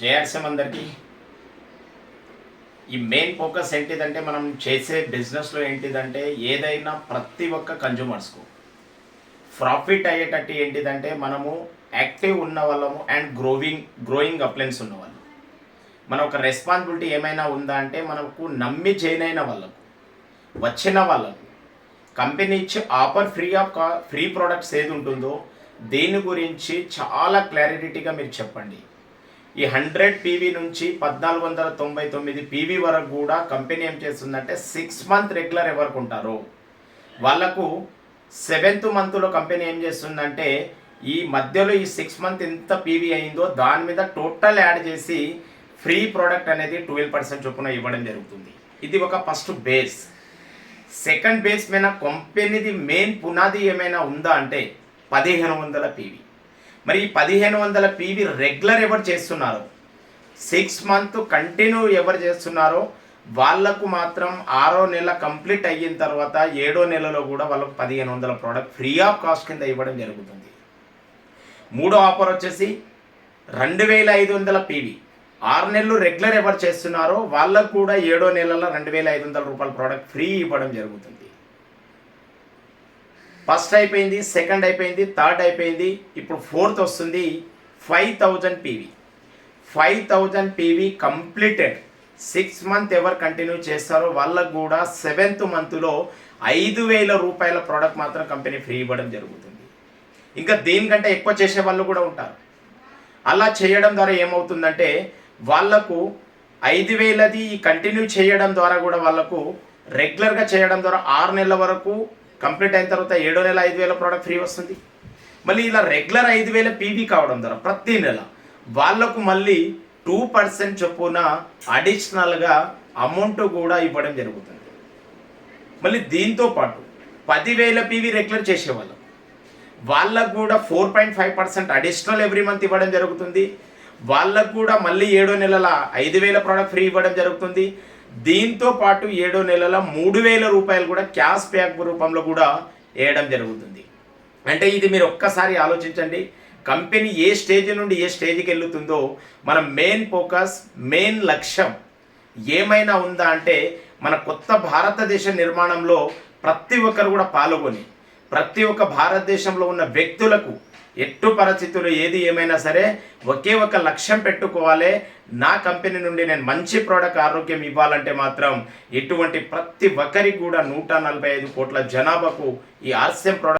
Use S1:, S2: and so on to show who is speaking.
S1: JRCM అందరికీ. ఈ main focus ఏంటిదంటే మనం చేసే బిజినెస్లో ఏంటిదంటే ఏదైనా ప్రతి ఒక్క కన్జ్యూమర్స్కు ప్రాఫిట్ అయ్యేటట్టు ఏంటిదంటే మనము యాక్టివ్ ఉన్న వాళ్ళము అండ్ గ్రోవింగ్ గ్రోయింగ్ అప్లయన్స్ ఉన్న వాళ్ళు. మన ఒక రెస్పాన్సిబిలిటీ ఏమైనా ఉందా అంటే మనకు నమ్మి జాయిన్ అయిన వాళ్ళకు వచ్చిన వాళ్ళకు. కంపెనీ ఇచ్చే ఆఫర్ ఫ్రీ ఆఫ్ కా ఫ్రీ ప్రోడక్ట్స్ ఏది ఉంటుందో దీని గురించి చాలా క్లారిటీగా మీరు చెప్పండి. ఈ హండ్రెడ్ పీవీ నుంచి పద్నాలుగు వందల తొంభై తొమ్మిది పీవీ వరకు కూడా కంపెనీ ఏం చేస్తుందంటే సిక్స్ మంత్ రెగ్యులర్ ఎవరికి ఉంటారో వాళ్ళకు సెవెంత్ మంత్లో కంపెనీ ఏం చేస్తుందంటే ఈ మధ్యలో ఈ సిక్స్ మంత్ ఎంత పీవీ అయిందో దాని మీద టోటల్ యాడ్ చేసి ఫ్రీ ప్రోడక్ట్ అనేది ట్వెల్వ్ పర్సెంట్ చొప్పున ఇవ్వడం జరుగుతుంది. ఇది ఒక ఫస్ట్ బేస్. సెకండ్ బేస్ మీద కంపెనీది మెయిన్ పునాది ఏమైనా ఉందా అంటే పదిహేను వందల పీవీ. మరి పదిహేను వందల పీవీ రెగ్యులర్ ఎవరు చేస్తున్నారు? సిక్స్ మంత్ కంటిన్యూ ఎవరు చేస్తున్నారో వాళ్ళకు మాత్రం ఆరో నెల కంప్లీట్ అయిన తర్వాత ఏడో నెలలో కూడా వాళ్ళకు పదిహేను వందల ప్రోడక్ట్ ఫ్రీ ఆఫ్ కాస్ట్ కింద ఇవ్వడం జరుగుతుంది. మూడో ఆఫర్ వచ్చేసి రెండు వేల ఐదు వందల పీవీ. ఆరు నెలలు రెగ్యులర్ ఎవరు చేస్తున్నారో వాళ్ళకు కూడా ఏడో నెలల రెండు వేల ఐదు వందల రూపాయల ప్రోడక్ట్ ఫ్రీ ఇవ్వడం జరుగుతుంది. ఫస్ట్ అయిపోయింది సెకండ్ అయిపోయింది థర్డ్ అయిపోయింది ఇప్పుడు ఫోర్త్ వస్తుంది five thousand PV. Five thousand PV completed. Six month ఎవరు కంటిన్యూ చేస్తారో వాళ్ళకు కూడా సెవెంత్ మంత్లో ఐదు వేల రూపాయల ప్రోడక్ట్ మాత్రం కంపెనీ ఫ్రీ ఇవ్వడం జరుగుతుంది. ఇంకా దీనికంటే ఎక్కువ చేసే వాళ్ళు కూడా ఉంటారు. అలా చేయడం ద్వారా ఏమవుతుందంటే వాళ్ళకు ఐదు వేలది కంటిన్యూ చేయడం ద్వారా కూడా వాళ్ళకు రెగ్యులర్గా చేయడం ద్వారా ఆరు నెలల వరకు కంప్లీట్ అయిన తర్వాత ఏడో నెల ఐదు వేల ప్రోడక్ట్ ఫ్రీ వస్తుంది. మళ్ళీ ఇలా రెగ్యులర్ ఐదు వేల పీవీ కావడం ద్వారా ప్రతి నెల వాళ్ళకు మళ్ళీ టూ పర్సెంట్ చొప్పున అడిషనల్గా అమౌంట్ కూడా ఇవ్వడం జరుగుతుంది. మళ్ళీ దీంతో పాటు పదివేల పీవీ రెగ్యులర్ చేసేవాళ్ళం. వాళ్ళకు కూడా four point five percent additional every month ఇవ్వడం జరుగుతుంది. వాళ్ళకు కూడా మళ్ళీ ఏడో నెలల ఐదు వేల ప్రోడక్ట్ ఫ్రీ ఇవ్వడం జరుగుతుంది. దీంతో పాటు ఏడో నెలల మూడు వేల రూపాయలు కూడా క్యాష్ బ్యాక్ రూపంలో కూడా వేయడం జరుగుతుంది. అంటే ఇది మీరు ఒక్కసారి ఆలోచించండి. కంపెనీ ఏ స్టేజ్ నుండి ఏ స్టేజ్కి వెళ్తుందో మన మెయిన్ ఫోకస్ మెయిన్ లక్ష్యం ఏమైనా ఉందా అంటే మన కొత్త భారతదేశ నిర్మాణంలో ప్రతి ఒక్కరు కూడా పాల్గొని ప్రతి ఒక్క భారతదేశంలో ఉన్న వ్యక్తులకు ఎట్టు పరిస్థితులు ఏది ఏమైనా సరే ఒకే ఒక లక్ష్యం పెట్టుకోవాలి. నా కంపెనీ నుండి నేను మంచి ప్రోడక్ట్ ఆరోగ్యం ఇవ్వాలంటే మాత్రం ఎటువంటి ప్రతి ఒక్కరికి కూడా నూట నలభై ఐదు కోట్ల జనాభాకు ఈ ఆర్సెం ప్రోడక్ట్